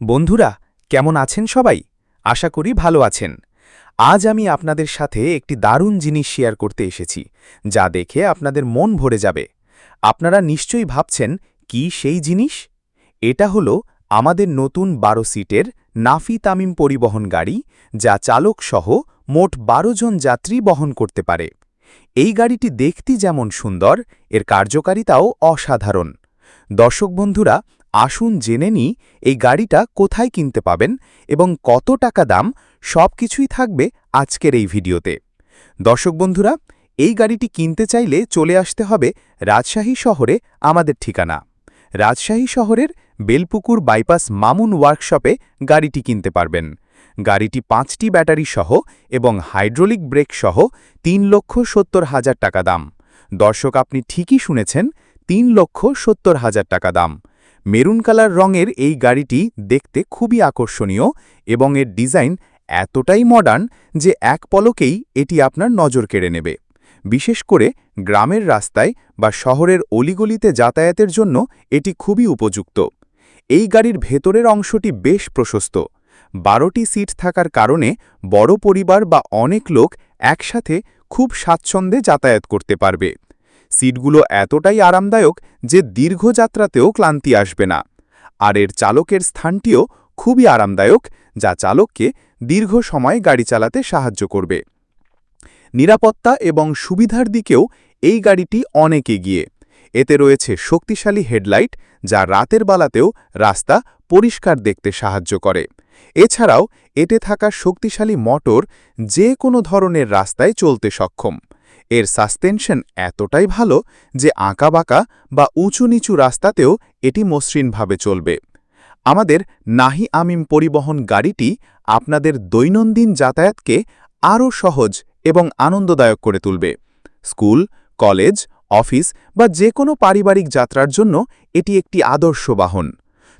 বন্ধুরা, কেমন আছেন সবাই? আশা করি ভালো আছেন। আজ আমি আপনাদের সাথে একটি দারুণ জিনিস শেয়ার করতে এসেছি, যা দেখে আপনাদের মন ভরে যাবে। আপনারা নিশ্চয়ই ভাবছেন, কি সেই জিনিস? এটা হলো আমাদের নতুন বারো সিটের নাফি তামিম পরিবহন গাড়ি, যা চালক সহ মোট বারো জন যাত্রী বহন করতে পারে। এই গাড়িটি দেখতে যেমন সুন্দর, এর কার্যকারিতাও অসাধারণ। দর্শক বন্ধুরা আসুন জেনে নিই এই গাড়িটা কোথায় কিনতে পাবেন এবং কত টাকা দাম, সব কিছুই থাকবে আজকের এই ভিডিওতে। দর্শক বন্ধুরা, এই গাড়িটি কিনতে চাইলে চলে আসতে হবে রাজশাহী শহরে আমাদের ঠিকানা। রাজশাহী শহরের বেলপুকুর বাইপাস মামুন ওয়ার্কশপে গাড়িটি কিনতে পারবেন। গাড়িটি পাঁচটি ব্যাটারি সহ এবং হাইড্রোলিক ব্রেক সহ তিন লক্ষ সত্তর হাজার টাকা দাম। দর্শক, আপনি ঠিকই শুনেছেন, তিন লক্ষ সত্তর হাজার টাকা দাম। মেরুন কালার রঙের এই গাড়িটি দেখতে খুবই আকর্ষণীয় এবং এর ডিজাইন এতটাই মডার্ন যে এক পলকেই এটি আপনার নজর কেড়ে নেবে। বিশেষ করে গ্রামের রাস্তায় বা শহরের অলিগলিতে যাতায়াতের জন্য এটি খুবই উপযুক্ত। এই গাড়ির ভেতরের অংশটি বেশ প্রশস্ত। বারোটি সিট থাকার কারণে বড় পরিবার বা অনেক লোক একসাথে খুব স্বাচ্ছন্দ্যে যাতায়াত করতে পারবে। সিটগুলো এতটাই আরামদায়ক যে দীর্ঘ যাত্রাতেও ক্লান্তি আসবে না। আর এর চালকের স্থানটিও খুবই আরামদায়ক, যা চালককে দীর্ঘ সময় গাড়ি চালাতে সাহায্য করবে। নিরাপত্তা এবং সুবিধার দিকেও এই গাড়িটি অনেক এগিয়ে। এতে রয়েছে শক্তিশালী হেডলাইট, যা রাতের বেলাতেও রাস্তা পরিষ্কার দেখতে সাহায্য করে। এছাড়াও এতে থাকা শক্তিশালী মোটর যে কোনো ধরনের রাস্তায় চলতে সক্ষম। এর সাসপেনশন এতটাই ভালো যে আঁকাবাঁকা বা উঁচু নিচু রাস্তাতেও এটি মসৃণভাবে চলবে। আমাদের নাহি আমিম পরিবহন গাড়িটি আপনাদের দৈনন্দিন যাতায়াতকে আরও সহজ এবং আনন্দদায়ক করে তুলবে। স্কুল, কলেজ, অফিস বা যে কোনো পারিবারিক যাত্রার জন্য এটি একটি আদর্শ বাহন।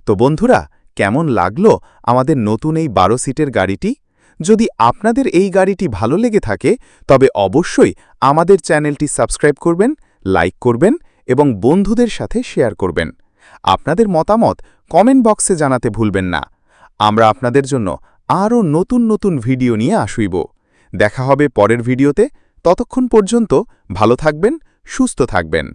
তো বন্ধুরা, কেমন লাগল আমাদের নতুন এই বারো সিটের গাড়িটি? যদি আপনাদের এই গাড়িটি ভালো লেগে থাকে, তবে অবশ্যই আমাদের চ্যানেলটি সাবস্ক্রাইব করবেন, লাইক করবেন এবং বন্ধুদের সাথে শেয়ার করবেন। আপনাদের মতামত কমেন্ট বক্সে জানাতে ভুলবেন না। আমরা আপনাদের জন্য আরও নতুন নতুন ভিডিও নিয়ে আসইব দেখা হবে পরের ভিডিওতে। ততক্ষণ পর্যন্ত ভালো থাকবেন, সুস্থ থাকবেন।